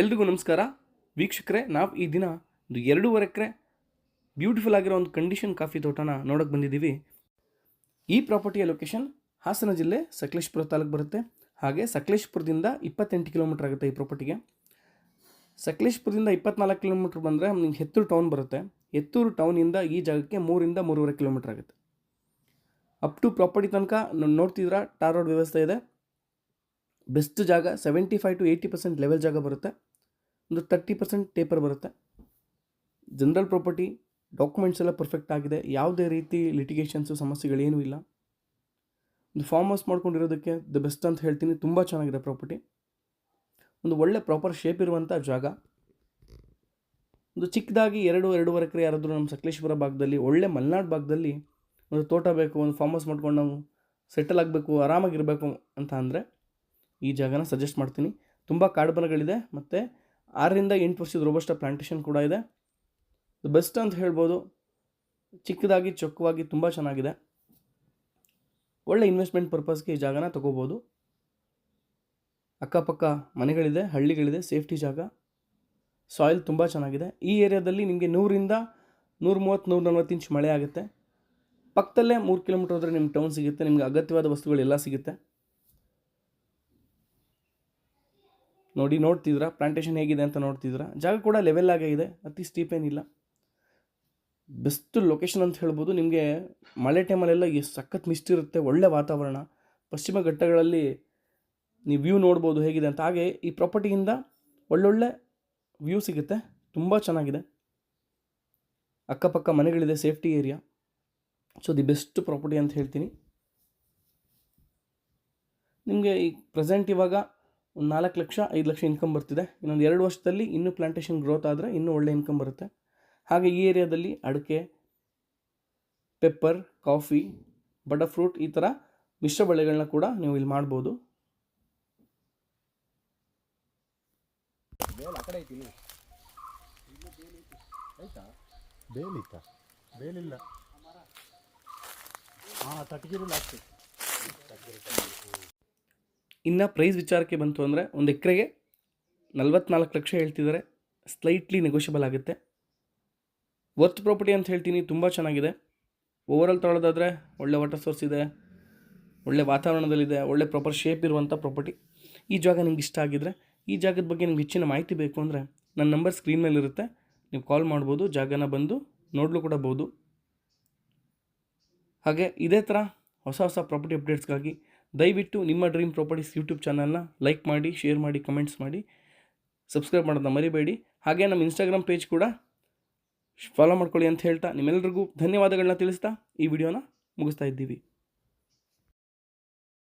ಎಲ್ರಿಗೂ ನಮಸ್ಕಾರ. ವೀಕ್ಷಕರೇ, ನಾವು ಈ ದಿನ ಒಂದು ಎರಡೂವರೆ ಎಕರೆ ಬ್ಯೂಟಿಫುಲ್ ಆಗಿರೋ ಒಂದು ಕಂಡೀಷನ್ ಕಾಫಿ ತೋಟನ ನೋಡೋಕೆ ಬಂದಿದ್ದೀವಿ. ಈ ಪ್ರಾಪರ್ಟಿಯ ಲೊಕೇಶನ್ ಹಾಸನ ಜಿಲ್ಲೆ ಸಕಲೇಶ್ಪುರ ತಾಲೂಕು ಬರುತ್ತೆ. ಹಾಗೆ ಸಕಲೇಶ್ಪುರದಿಂದ ಇಪ್ಪತ್ತೆಂಟು ಕಿಲೋಮೀಟ್ರ್ ಆಗುತ್ತೆ ಈ ಪ್ರಾಪರ್ಟಿಗೆ ಸಕಲೇಶ್ಪುರದಿಂದ ಇಪ್ಪತ್ನಾಲ್ಕು ಕಿಲೋಮೀಟ್ರ್ ಬಂದರೆ ನಿಮ್ಗೆ ಹೆತ್ತೂರು ಟೌನ್ ಬರುತ್ತೆ. ಹೆತ್ತೂರು ಟೌನಿಂದ ಈ ಜಾಗಕ್ಕೆ ಮೂರಿಂದ ಮೂರುವರೆ ಕಿಲೋಮೀಟ್ರ್ ಆಗುತ್ತೆ. ಅಪ್ ಟು ಪ್ರಾಪರ್ಟಿ ತನಕ ನೋಡ್ತಿದ್ರ ಟಾರ್ ರೋಡ್ ವ್ಯವಸ್ಥೆ ಇದೆ. ಬೆಸ್ಟ್ ಜಾಗ seventy five to eighty percent level ಜಾಗ ಬರುತ್ತೆ. ಒಂದು ತರ್ಟಿ ಪರ್ಸೆಂಟ್ ಟೇಪರ್ ಬರುತ್ತೆ. ಜನರಲ್ ಪ್ರಾಪರ್ಟಿ ಡಾಕ್ಯುಮೆಂಟ್ಸ್ ಎಲ್ಲ ಪರ್ಫೆಕ್ಟ್ ಆಗಿದೆ. ಯಾವುದೇ ರೀತಿ ಲಿಟಿಗೇಷನ್ಸು ಸಮಸ್ಯೆಗಳೇನೂ ಇಲ್ಲ. ಒಂದು ಫಾರ್ಮ್ ಹೌಸ್ ಮಾಡ್ಕೊಂಡಿರೋದಕ್ಕೆ ದ ಬೆಸ್ಟ್ ಅಂತ ಹೇಳ್ತೀನಿ. ತುಂಬ ಚೆನ್ನಾಗಿದೆ ಪ್ರಾಪರ್ಟಿ ಒಂದು ಒಳ್ಳೆ ಪ್ರಾಪರ್ ಶೇಪ್ ಇರುವಂಥ ಜಾಗ. ಒಂದು ಚಿಕ್ಕದಾಗಿ ಎರಡು, ಎರಡೂವರೆ ಎಕರೆ ಯಾರಾದರೂ ನಮ್ಮ ಸಕಲೇಶ್ವರ ಭಾಗದಲ್ಲಿ, ಒಳ್ಳೆ ಮಲೆನಾಡು ಭಾಗದಲ್ಲಿ ಒಂದು ತೋಟ ಬೇಕು, ಒಂದು ಫಾರ್ಮ್ ಹೌಸ್ ಮಾಡ್ಕೊಂಡು ನಾವು ಸೆಟಲ್ ಆಗಬೇಕು, ಆರಾಮಾಗಿರಬೇಕು ಅಂತ ಅಂದರೆ ಈ ಜಾಗನ ಸಜೆಸ್ಟ್ ಮಾಡ್ತೀನಿ. ತುಂಬ ಕಾಡುಬನಗಳಿದೆ ಮತ್ತು ಆರರಿಂದ ಎಂಟು ವರ್ಷದ ರೋಬಸ್ಟ ಪ್ಲಾಂಟೇಷನ್ ಕೂಡ ಇದೆ. ಬೆಸ್ಟ್ ಅಂತ ಹೇಳ್ಬೋದು. ಚಿಕ್ಕದಾಗಿ, ಚೊಕ್ಕವಾಗಿ ತುಂಬ ಚೆನ್ನಾಗಿದೆ. ಒಳ್ಳೆ ಇನ್ವೆಸ್ಟ್ಮೆಂಟ್ ಪರ್ಪಸ್ಗೆ ಈ ಜಾಗನ ತೊಗೋಬೋದು. ಅಕ್ಕಪಕ್ಕ ಮನೆಗಳಿದೆ, ಹಳ್ಳಿಗಳಿದೆ ಸೇಫ್ಟಿ ಜಾಗ. ಸಾಯಿಲ್ ತುಂಬ ಚೆನ್ನಾಗಿದೆ. ಈ ಏರಿಯಾದಲ್ಲಿ ನಿಮಗೆ ನೂರಿಂದ ನೂರ ಮೂವತ್ತು ನೂರ ನಲ್ವತ್ತು ಇಂಚ್ ಮಳೆ ಆಗುತ್ತೆ. ಪಕ್ಕದಲ್ಲೇ ಮೂರು ಕಿಲೋಮೀಟರ್ ಹೋದರೆ ನಿಮ್ಗೆ ಟೌನ್ ಸಿಗುತ್ತೆ. ನಿಮಗೆ ಅಗತ್ಯವಾದ ವಸ್ತುಗಳೆಲ್ಲ ಸಿಗುತ್ತೆ. ನೋಡಿ ನೋಡ್ತಿದ್ರ? ಪ್ಲಾಂಟೇಶನ್ ಹೇಗಿದೆ ಅಂತ ನೋಡ್ತಿದ್ರ? ಜಾಗ ಕೂಡ ಲೆವೆಲ್ ಆಗಿದೆ ಅತಿ ಸ್ಟೀಪ್ ಏನಿಲ್ಲ. ಬೆಸ್ಟ್ ಲೊಕೇಶನ್ ಅಂತ ಹೇಳ್ಬೋದು, ನಿಮಗೆ ಮಳೆ ಟೈಮಲ್ಲೆಲ್ಲ ಸಖತ್ ಮಿಸ್ಟ್ ಇರುತ್ತೆ, ಒಳ್ಳೆ ವಾತಾವರಣ. ಪಶ್ಚಿಮ ಘಟ್ಟಗಳಲ್ಲಿ ನೀವು ವ್ಯೂ ನೋಡ್ಬೋದು ಹೇಗಿದೆ ಅಂತ. ಹಾಗೆ ಈ ಪ್ರಾಪರ್ಟಿಯಿಂದ ಒಳ್ಳೊಳ್ಳೆ ವ್ಯೂ ಸಿಗುತ್ತೆ, ತುಂಬ ಚೆನ್ನಾಗಿದೆ. ಅಕ್ಕಪಕ್ಕ ಮನೆಗಳಿದೆ safety area so the best property ಅಂತ ಹೇಳ್ತೀನಿ. ನಿಮಗೆ ಈ ಪ್ರೆಸೆಂಟ್ ಇವಾಗ ಒಂದು ನಾಲ್ಕು ಲಕ್ಷ, ಐದು ಲಕ್ಷ ಇನ್ಕಮ್ ಬರ್ತಿದೆ. ಇನ್ನೊಂದು ಎರಡು ವರ್ಷದಲ್ಲಿ ಇನ್ನೂ ಪ್ಲಾಂಟೇಷನ್ ಗ್ರೋತ್ ಆದರೆ ಇನ್ನೂ ಒಳ್ಳೆ ಇನ್ಕಮ್ ಬರುತ್ತೆ. ಹಾಗೆ ಈ ಏರಿಯಾದಲ್ಲಿ ಅಡಿಕೆ ಪೆಪ್ಪರ್ ಕಾಫಿ ಬಟರ್ ಫ್ರೂಟ್ ಈ ಥರ ಮಿಶ್ರ ಬೆಳೆಗಳನ್ನ ಕೂಡ ನೀವು ಇಲ್ಲಿ ಮಾಡ್ಬೋದು. ಬೇಲಿತ್ತ ಬೇಲಿಲ್ಲ. ಹಾಂ ತಟಗಿರು ಲಾಸ್ಟ್ ಇನ್ನು ಪ್ರೈಸ್ ವಿಚಾರಕ್ಕೆ ಬಂತು ಅಂದರೆ ಒಂದು ಎಕರೆಗೆ ನಲ್ವತ್ನಾಲ್ಕು ಲಕ್ಷ ಹೇಳ್ತಿದ್ದಾರೆ ಸ್ಲೈಟ್ಲಿ ನೆಗೋಷಿಯಬಲ್ ಆಗುತ್ತೆ. ವರ್ತ್ ಪ್ರಾಪರ್ಟಿ ಅಂತ ಹೇಳ್ತೀನಿ, ತುಂಬ ಚೆನ್ನಾಗಿದೆ. ಓವರಾಲ್ ತೊಗೊಳ್ಳೋದಾದರೆ ಒಳ್ಳೆ ವಾಟರ್ ಸೋರ್ಸ್ ಇದೆ, ಒಳ್ಳೆ ವಾತಾವರಣದಲ್ಲಿದೆ, ಒಳ್ಳೆ ಪ್ರಾಪರ್ ಶೇಪ್ ಇರುವಂಥ ಪ್ರಾಪರ್ಟಿ ಈ ಜಾಗ ನಿಮ್ಗೆ ಇಷ್ಟ ಆಗಿದ್ರೆ, ಈ ಜಾಗದ ಬಗ್ಗೆ ನಿಮ್ಗೆ ಹೆಚ್ಚಿನ ಮಾಹಿತಿ ಬೇಕು ಅಂದರೆ ನನ್ನ ನಂಬರ್ ಸ್ಕ್ರೀನ್ ಮೇಲೆ ಇರುತ್ತೆ. ನೀವು ಕಾಲ್ ಮಾಡ್ಬೋದು, ಜಾಗನ ಬಂದು ನೋಡಲು ಕೂಡ ಬೋದು. ಹಾಗೆ ಇದೇ ಥರ ಹೊಸ ಹೊಸ ಪ್ರಾಪರ್ಟಿ ಅಪ್ಡೇಟ್ಸ್ಗಾಗಿ ದಯವಿಟ್ಟು ನಿಮ್ಮ ಡ್ರೀಮ್ ಪ್ರಾಪರ್ಟೀಸ್ ಯೂಟ್ಯೂಬ್ ಚಾನಲ್ನ ಲೈಕ್ ಮಾಡಿ ಶೇರ್ ಮಾಡಿ ಕಮೆಂಟ್ಸ್ ಮಾಡಿ. ಸಬ್ಸ್ಕ್ರೈಬ್ ಮಾಡೋದನ್ನ ಮರಿಬೇಡಿ. ಹಾಗೆ ನಮ್ಮ ಇನ್ಸ್ಟಾಗ್ರಾಮ್ ಪೇಜ್ ಕೂಡ ಫಾಲೋ ಮಾಡ್ಕೊಳ್ಳಿ ಅಂತ ಹೇಳ್ತಾ ನಿಮ್ಮೆಲ್ಲರಿಗೂ ಧನ್ಯವಾದಗಳನ್ನ ತಿಳಿಸ್ತಾ ಈ ವಿಡಿಯೋನ ಮುಗಿಸ್ತಾ ಇದ್ದೀವಿ.